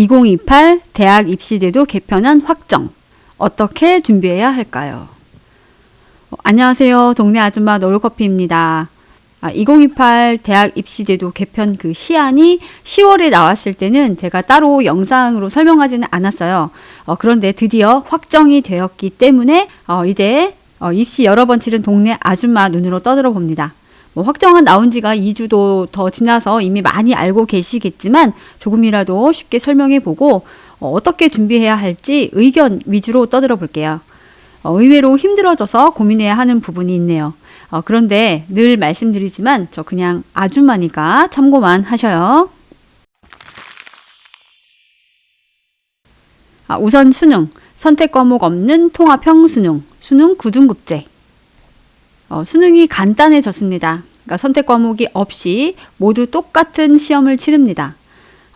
2028 대학 입시제도 개편안 확정. 어떻게 준비해야 할까요? 어, 안녕하세요. 동네 아줌마 노을커피입니다. 아, 2028 대학 입시제도 개편 그 시안이 10월에 나왔을 때는 제가 따로 영상으로 설명하지는 않았어요. 어, 그런데 드디어 확정이 되었기 때문에 어, 이제 어, 입시 여러 번 치른 동네 아줌마 눈으로 떠들어 봅니다. 뭐 확정은 나온 지가 2주도 더 지나서 이미 많이 알고 계시겠지만 조금이라도 쉽게 설명해 보고 어, 어떻게 준비해야 할지 의견 위주로 떠들어 볼게요. 어, 의외로 힘들어져서 고민해야 하는 부분이 있네요. 어, 그런데 늘 말씀드리지만 저 그냥 아줌마니까 참고만 하셔요. 아, 우선 수능. 선택 과목 없는 통합형 수능. 수능 9등급제. 어, 수능이 간단해졌습니다. 그러니까 선택 과목이 없이 모두 똑같은 시험을 치릅니다.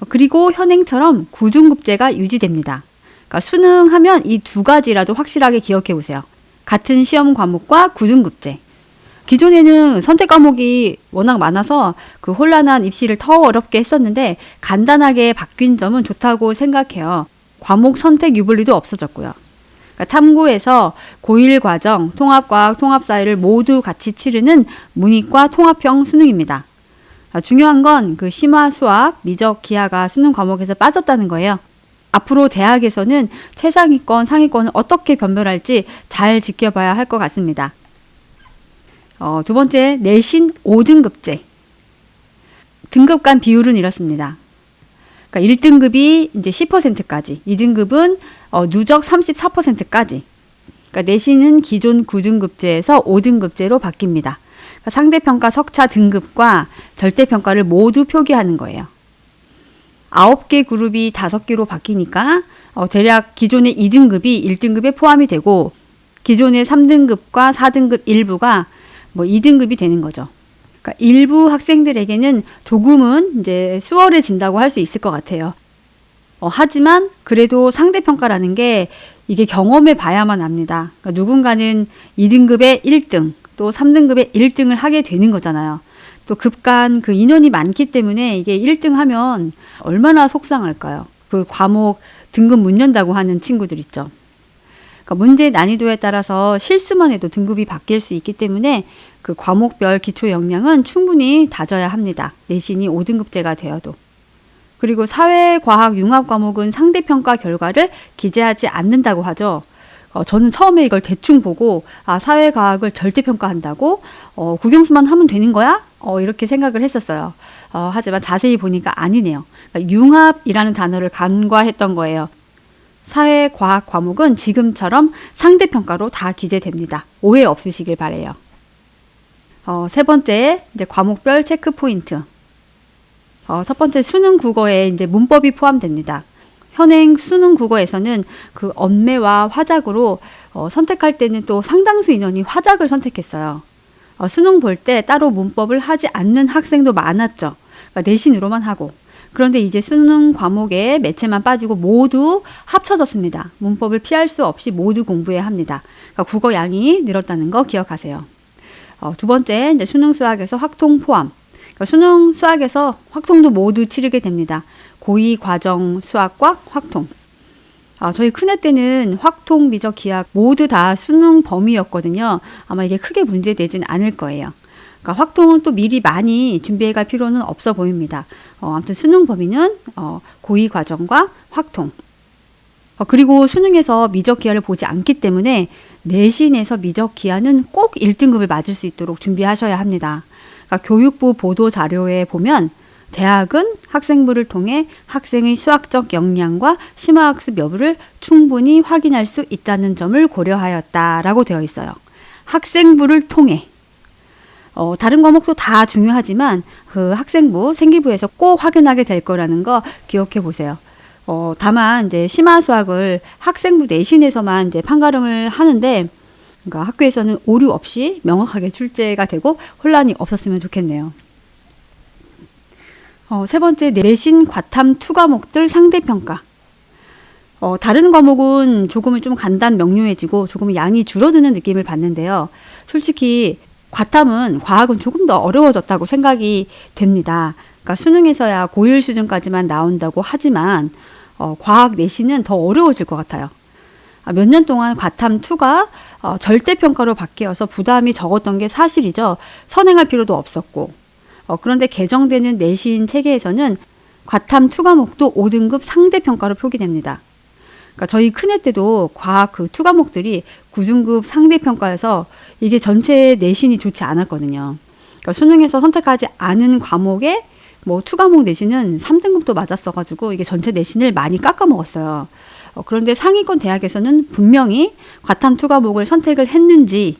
어, 그리고 현행처럼 9등급제가 유지됩니다. 그러니까 수능하면 이 두 가지라도 확실하게 기억해 보세요. 같은 시험 과목과 9등급제. 기존에는 선택 과목이 워낙 많아서 그 혼란한 입시를 더 어렵게 했었는데 간단하게 바뀐 점은 좋다고 생각해요. 과목 선택 유불리도 없어졌고요. 그러니까 탐구에서 고1 과정, 통합과학, 통합사회를 모두 같이 치르는 문이과 통합형 수능입니다. 아, 중요한 건 그 심화 수학, 미적, 기하가 수능 과목에서 빠졌다는 거예요. 앞으로 대학에서는 최상위권, 상위권을 어떻게 변별할지 잘 지켜봐야 할 것 같습니다. 어, 두 번째, 내신 5등급제. 등급 간 비율은 이렇습니다. 그러니까 1등급이 이제 10%까지, 2등급은 어, 누적 34%까지. 그러니까 내신은 기존 9등급제에서 5등급제로 바뀝니다. 그러니까 상대평가 석차 등급과 절대평가를 모두 표기하는 거예요. 9개 그룹이 5개로 바뀌니까 어, 대략 기존의 2등급이 1등급에 포함이 되고 기존의 3등급과 4등급 일부가 뭐 2등급이 되는 거죠. 그러니까 일부 학생들에게는 조금은 이제 수월해진다고 할 수 있을 것 같아요. 어, 하지만 그래도 상대평가라는 게 이게 경험해 봐야만 압니다. 그러니까 누군가는 2등급의 1등, 또 3등급의 1등을 하게 되는 거잖아요. 또 급간 그 인원이 많기 때문에 이게 1등 하면 얼마나 속상할까요? 그 과목 등급 못 연다고 하는 친구들 있죠. 그러니까 문제 난이도에 따라서 실수만 해도 등급이 바뀔 수 있기 때문에 그 과목별 기초 역량은 충분히 다져야 합니다. 내신이 5등급제가 되어도. 그리고 사회, 과학, 융합 과목은 상대평가 결과를 기재하지 않는다고 하죠. 어, 저는 처음에 이걸 대충 보고, 아, 사회과학을 절대평가한다고? 어, 국영수만 하면 되는 거야? 어, 이렇게 생각을 했었어요. 어, 하지만 자세히 보니까 아니네요. 그러니까 융합이라는 단어를 간과했던 거예요. 사회과학 과목은 지금처럼 상대평가로 다 기재됩니다. 오해 없으시길 바래요. 어, 세 번째, 이제 과목별 체크 포인트. 어, 첫 번째 수능 국어에 이제 문법이 포함됩니다. 현행 수능 국어에서는 그 언매와 화작으로 어, 선택할 때는 또 상당수 인원이 화작을 선택했어요. 어, 수능 볼 때 따로 문법을 하지 않는 학생도 많았죠. 그러니까 내신으로만 하고. 그런데 이제 수능 과목에 매체만 빠지고 모두 합쳐졌습니다. 문법을 피할 수 없이 모두 공부해야 합니다. 그러니까 국어 양이 늘었다는 거 기억하세요. 어, 두 번째, 이제 수능 수학에서 확통 포함. 그러니까 수능 수학에서 확통도 모두 치르게 됩니다. 고2 과정 수학과 확통. 아, 저희 큰애 때는 확통, 미적, 기하 모두 다 수능 범위였거든요. 아마 이게 크게 문제되진 않을 거예요. 그러니까 확통은 또 미리 많이 준비해 갈 필요는 없어 보입니다. 어, 아무튼 수능 범위는 어, 고2 과정과 확통. 어, 그리고 수능에서 미적 기하를 보지 않기 때문에 내신에서 미적 기하는 꼭 1등급을 맞을 수 있도록 준비하셔야 합니다. 그러니까 교육부 보도 자료에 보면 대학은 학생부를 통해 학생의 수학적 역량과 심화학습 여부를 충분히 확인할 수 있다는 점을 고려하였다라고 되어 있어요. 학생부를 통해 어, 다른 과목도 다 중요하지만 그 학생부 생기부에서 꼭 확인하게 될 거라는 거 기억해 보세요. 어, 다만 이제 심화 수학을 학생부 내신에서만 이제 판가름을 하는데 그러니까 학교에서는 오류 없이 명확하게 출제가 되고 혼란이 없었으면 좋겠네요. 어, 세 번째 내신 과탐 투 과목들 상대 평가. 어, 다른 과목은 조금은 좀 간단 명료해지고 조금 양이 줄어드는 느낌을 받는데요. 솔직히 과탐은 과학은 조금 더 어려워졌다고 생각이 됩니다. 그러니까 수능에서야 고1 수준까지만 나온다고 하지만 어, 과학 내신은 더 어려워질 것 같아요. 아, 몇년 동안 과탐 2가 어, 절대평가로 바뀌어서 부담이 적었던 게 사실이죠. 선행할 필요도 없었고. 어, 그런데 개정되는 내신 체계에서는 과탐 2 과목도 5등급 상대평가로 표기됩니다. 그러니까 저희 큰애 때도 과학 그 2 과목들이 9등급 상대평가여서 이게 전체 내신이 좋지 않았거든요. 그러니까 수능에서 선택하지 않은 과목에 뭐2 과목 내신은 3등급도 맞았어가지고 이게 전체 내신을 많이 깎아먹었어요. 어, 그런데 상위권 대학에서는 분명히 과탐 투 과목을 선택을 했는지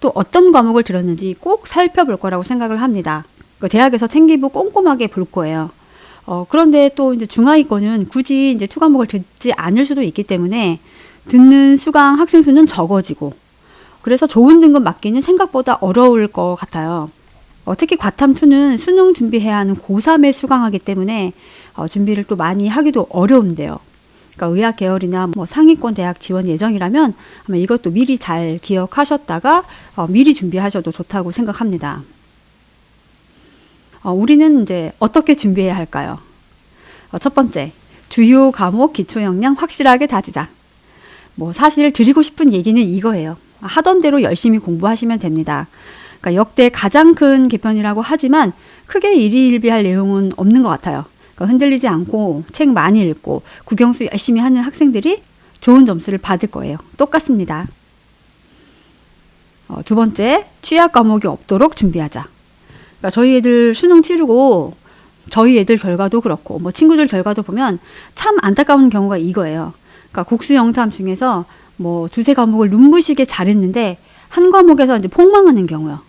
또 어떤 과목을 들었는지 꼭 살펴볼 거라고 생각을 합니다. 그 대학에서 생기부 꼼꼼하게 볼 거예요. 어, 그런데 또 이제 중하위권은 굳이 이제 투 과목을 듣지 않을 수도 있기 때문에 듣는 수강 학생 수는 적어지고 그래서 좋은 등급 맞기는 생각보다 어려울 것 같아요. 어, 특히 과탐2는 수능 준비해야 하는 고3에 수강하기 때문에 어, 준비를 또 많이 하기도 어려운데요. 그러니까 의학 계열이나 뭐 상위권 대학 지원 예정이라면 아마 이것도 미리 잘 기억하셨다가 어, 미리 준비하셔도 좋다고 생각합니다. 어, 우리는 이제 어떻게 준비해야 할까요? 어, 첫 번째, 주요 과목 기초 역량 확실하게 다지자. 뭐 사실 드리고 싶은 얘기는 이거예요. 하던 대로 열심히 공부하시면 됩니다. 그러니까 역대 가장 큰 개편이라고 하지만 크게 일희일비할 내용은 없는 것 같아요. 그러니까 흔들리지 않고 책 많이 읽고 국영수 열심히 하는 학생들이 좋은 점수를 받을 거예요. 똑같습니다. 어, 두 번째, 취약 과목이 없도록 준비하자. 그러니까 저희 애들 수능 치르고 저희 애들 결과도 그렇고 뭐 친구들 결과도 보면 참 안타까운 경우가 이거예요. 그러니까 국수 영탐 중에서 뭐 두세 과목을 눈부시게 잘했는데 한 과목에서 이제 폭망하는 경우요.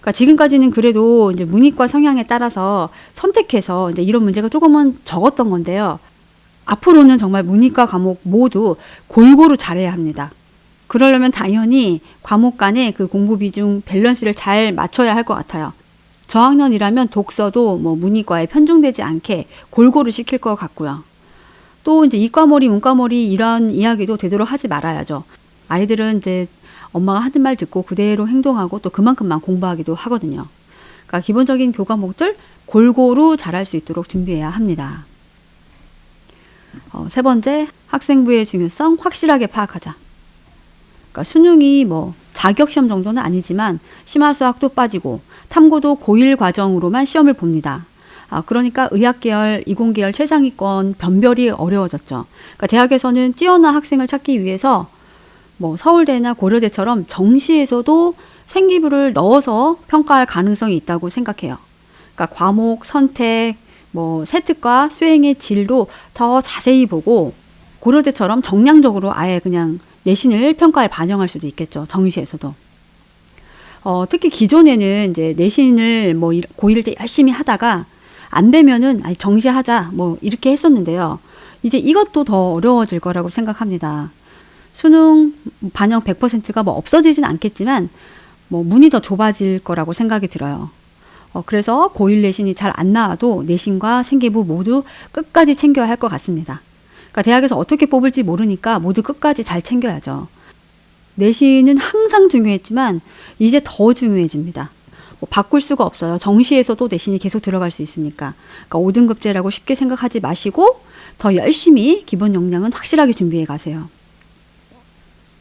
그러니까 지금까지는 그래도 이제 문이과 성향에 따라서 선택해서 이제 이런 문제가 조금은 적었던 건데요. 앞으로는 정말 문이과 과목 모두 골고루 잘해야 합니다. 그러려면 당연히 과목 간의 그 공부 비중 밸런스를 잘 맞춰야 할 것 같아요. 저학년이라면 독서도 뭐 문이과에 편중되지 않게 골고루 시킬 것 같고요. 또 이제 이과머리, 문과머리 이런 이야기도 되도록 하지 말아야죠. 아이들은 이제 엄마가 하는 말 듣고 그대로 행동하고 또 그만큼만 공부하기도 하거든요. 그러니까 기본적인 교과목들 골고루 잘할 수 있도록 준비해야 합니다. 어, 세 번째, 학생부의 중요성 확실하게 파악하자. 그러니까 수능이 뭐 자격 시험 정도는 아니지만 심화 수학도 빠지고 탐구도 고1 과정으로만 시험을 봅니다. 아, 그러니까 의학계열, 이공계열 최상위권 변별이 어려워졌죠. 그러니까 대학에서는 뛰어난 학생을 찾기 위해서 뭐 서울대나 고려대처럼 정시에서도 생기부를 넣어서 평가할 가능성이 있다고 생각해요. 그러니까 과목 선택, 뭐 세특과 수행의 질도 더 자세히 보고 고려대처럼 정량적으로 아예 그냥 내신을 평가에 반영할 수도 있겠죠. 정시에서도. 어, 특히 기존에는 이제 내신을 뭐 고1 때 열심히 하다가 안 되면은 아니 정시하자 뭐 이렇게 했었는데요. 이제 이것도 더 어려워질 거라고 생각합니다. 수능 반영 100%가 뭐 없어지진 않겠지만 뭐 문이 더 좁아질 거라고 생각이 들어요. 어, 그래서 고1 내신이 잘 안 나와도 내신과 생기부 모두 끝까지 챙겨야 할 것 같습니다. 그러니까 대학에서 어떻게 뽑을지 모르니까 모두 끝까지 잘 챙겨야죠. 내신은 항상 중요했지만 이제 더 중요해집니다. 뭐 바꿀 수가 없어요. 정시에서도 내신이 계속 들어갈 수 있으니까. 그러니까 5등급제라고 쉽게 생각하지 마시고 더 열심히 기본 역량은 확실하게 준비해 가세요.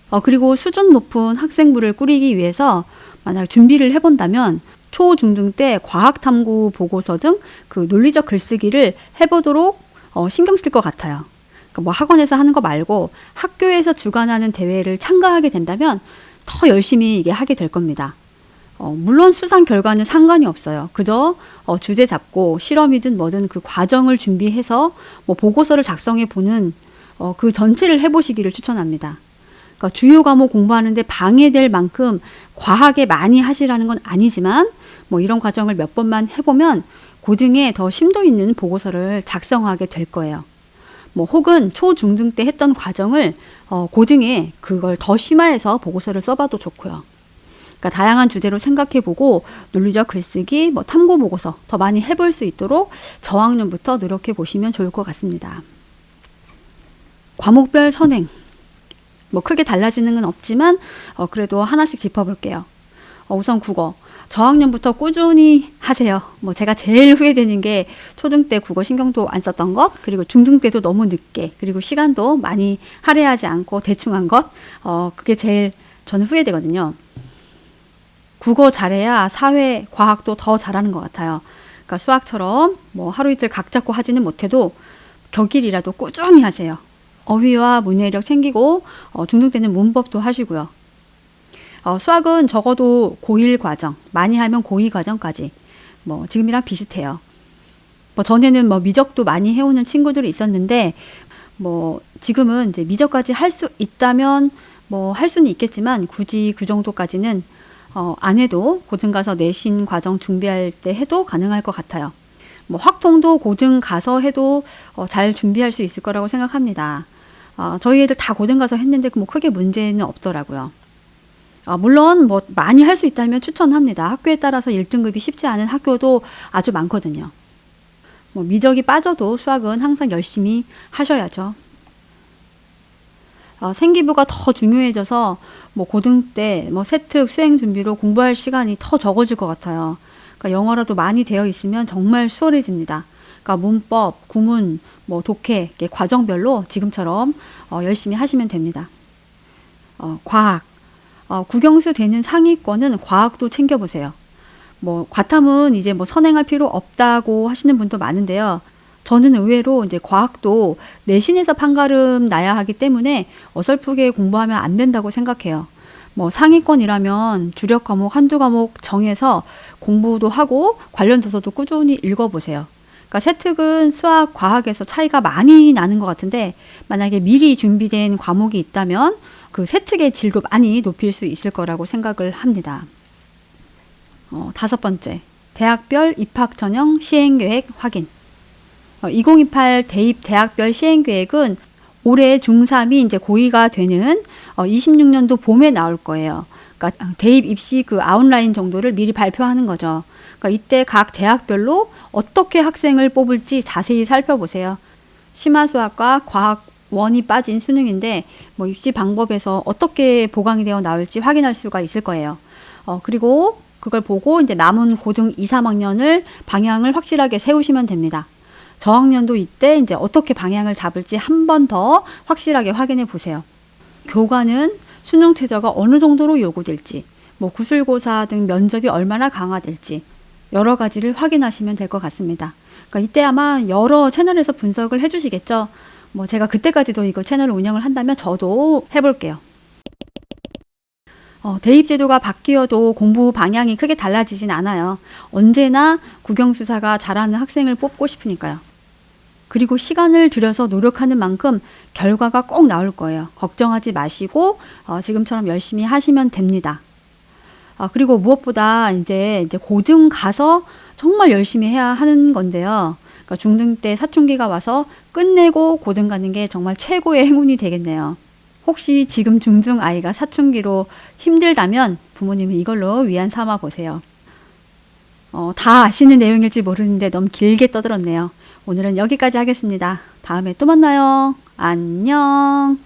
어, 그리고 수준 높은 학생부를 꾸리기 위해서 만약 준비를 해본다면 초, 중등 때 과학 탐구 보고서 등 그 논리적 글쓰기를 해보도록 어, 신경 쓸 것 같아요. 그러니까 뭐 학원에서 하는 거 말고 학교에서 주관하는 대회를 참가하게 된다면 더 열심히 이게 하게 될 겁니다. 어, 물론 수상 결과는 상관이 없어요. 그저 어, 주제 잡고 실험이든 뭐든 그 과정을 준비해서 뭐 보고서를 작성해 보는 어, 그 전체를 해보시기를 추천합니다. 그러니까 주요 과목 공부하는데 방해될 만큼 과하게 많이 하시라는 건 아니지만 뭐 이런 과정을 몇 번만 해보면 고등에 더 심도 있는 보고서를 작성하게 될 거예요. 뭐 혹은 초중등 때 했던 과정을 어, 고등에 그걸 더 심화해서 보고서를 써봐도 좋고요. 그러니까 다양한 주제로 생각해보고 논리적 글쓰기, 뭐 탐구 보고서 더 많이 해볼 수 있도록 저학년부터 노력해 보시면 좋을 것 같습니다. 과목별 선행 뭐 크게 달라지는 건 없지만 어, 그래도 하나씩 짚어볼게요. 어, 우선 국어. 저학년부터 꾸준히 하세요. 뭐 제가 제일 후회되는 게 초등 때 국어 신경도 안 썼던 것, 그리고 중등 때도 너무 늦게, 그리고 시간도 많이 할애하지 않고 대충 한 것, 어, 그게 제일 저는 후회되거든요. 국어 잘해야 사회, 과학도 더 잘하는 것 같아요. 그러니까 수학처럼 뭐 하루 이틀 각 잡고 하지는 못해도 격일이라도 꾸준히 하세요. 어휘와 문해력 챙기고 어, 중등 때는 문법도 하시고요. 어, 수학은 적어도 고1 과정, 많이 하면 고2 과정까지 뭐 지금이랑 비슷해요. 뭐 전에는 뭐 미적도 많이 해오는 친구들이 있었는데 뭐 지금은 이제 미적까지 할 수 있다면 뭐 할 수는 있겠지만 굳이 그 정도까지는 어, 안 해도 고등 가서 내신 과정 준비할 때 해도 가능할 것 같아요. 뭐 확통도 고등 가서 해도 어, 잘 준비할 수 있을 거라고 생각합니다. 어, 저희 애들 다 고등 가서 했는데 뭐 크게 문제는 없더라고요. 어, 물론 뭐 많이 할 수 있다면 추천합니다. 학교에 따라서 1등급이 쉽지 않은 학교도 아주 많거든요. 뭐 미적이 빠져도 수학은 항상 열심히 하셔야죠. 어, 생기부가 더 중요해져서 뭐 고등 때 뭐 세특 수행 준비로 공부할 시간이 더 적어질 것 같아요. 그러니까 영어라도 많이 되어 있으면 정말 수월해집니다. 그러니까 문법, 구문, 뭐 독해 과정별로 지금처럼 어, 열심히 하시면 됩니다. 어, 과학 어, 국영수 되는 상위권은 과학도 챙겨보세요. 뭐 과탐은 이제 뭐 선행할 필요 없다고 하시는 분도 많은데요. 저는 의외로 이제 과학도 내신에서 판가름 나야 하기 때문에 어설프게 공부하면 안 된다고 생각해요. 뭐 상위권이라면 주력 과목 한두 과목 정해서 공부도 하고 관련 도서도 꾸준히 읽어보세요. 그러니까 세특은 수학, 과학에서 차이가 많이 나는 것 같은데 만약에 미리 준비된 과목이 있다면 그 세특의 질도 많이 높일 수 있을 거라고 생각을 합니다. 어, 다섯 번째, 대학별 입학 전형 시행 계획 확인. 어, 2028 대입 대학별 시행 계획은 올해 중3이 이제 고2가 되는 어, 26년도 봄에 나올 거예요. 그러니까 대입 입시 그 아웃라인 정도를 미리 발표하는 거죠. 그러니까 이때 각 대학별로 어떻게 학생을 뽑을지 자세히 살펴보세요. 심화수학과 과학 원이 빠진 수능인데 뭐 입시 방법에서 어떻게 보강이 되어 나올지 확인할 수가 있을 거예요. 어, 그리고 그걸 보고 이제 남은 고등 2, 3학년을 방향을 확실하게 세우시면 됩니다. 저학년도 이때 이제 어떻게 방향을 잡을지 한 번 더 확실하게 확인해 보세요. 교과는 수능 최저가 어느 정도로 요구될지, 뭐 구술고사 등 면접이 얼마나 강화될지 여러 가지를 확인하시면 될 것 같습니다. 그러니까 이때 아마 여러 채널에서 분석을 해주시겠죠. 뭐 제가 그때까지도 이거 채널을 운영을 한다면 저도 해볼게요. 어, 대입 제도가 바뀌어도 공부 방향이 크게 달라지진 않아요. 언제나 국영수사가 잘하는 학생을 뽑고 싶으니까요. 그리고 시간을 들여서 노력하는 만큼 결과가 꼭 나올 거예요. 걱정하지 마시고 어, 지금처럼 열심히 하시면 됩니다. 아, 그리고 무엇보다 이제 이제 고등 가서 정말 열심히 해야 하는 건데요. 그러니까 중등 때 사춘기가 와서 끝내고 고등 가는 게 정말 최고의 행운이 되겠네요. 혹시 지금 중등 아이가 사춘기로 힘들다면 부모님은 이걸로 위안 삼아 보세요. 어, 다 아시는 내용일지 모르는데 너무 길게 떠들었네요. 오늘은 여기까지 하겠습니다. 다음에 또 만나요. 안녕.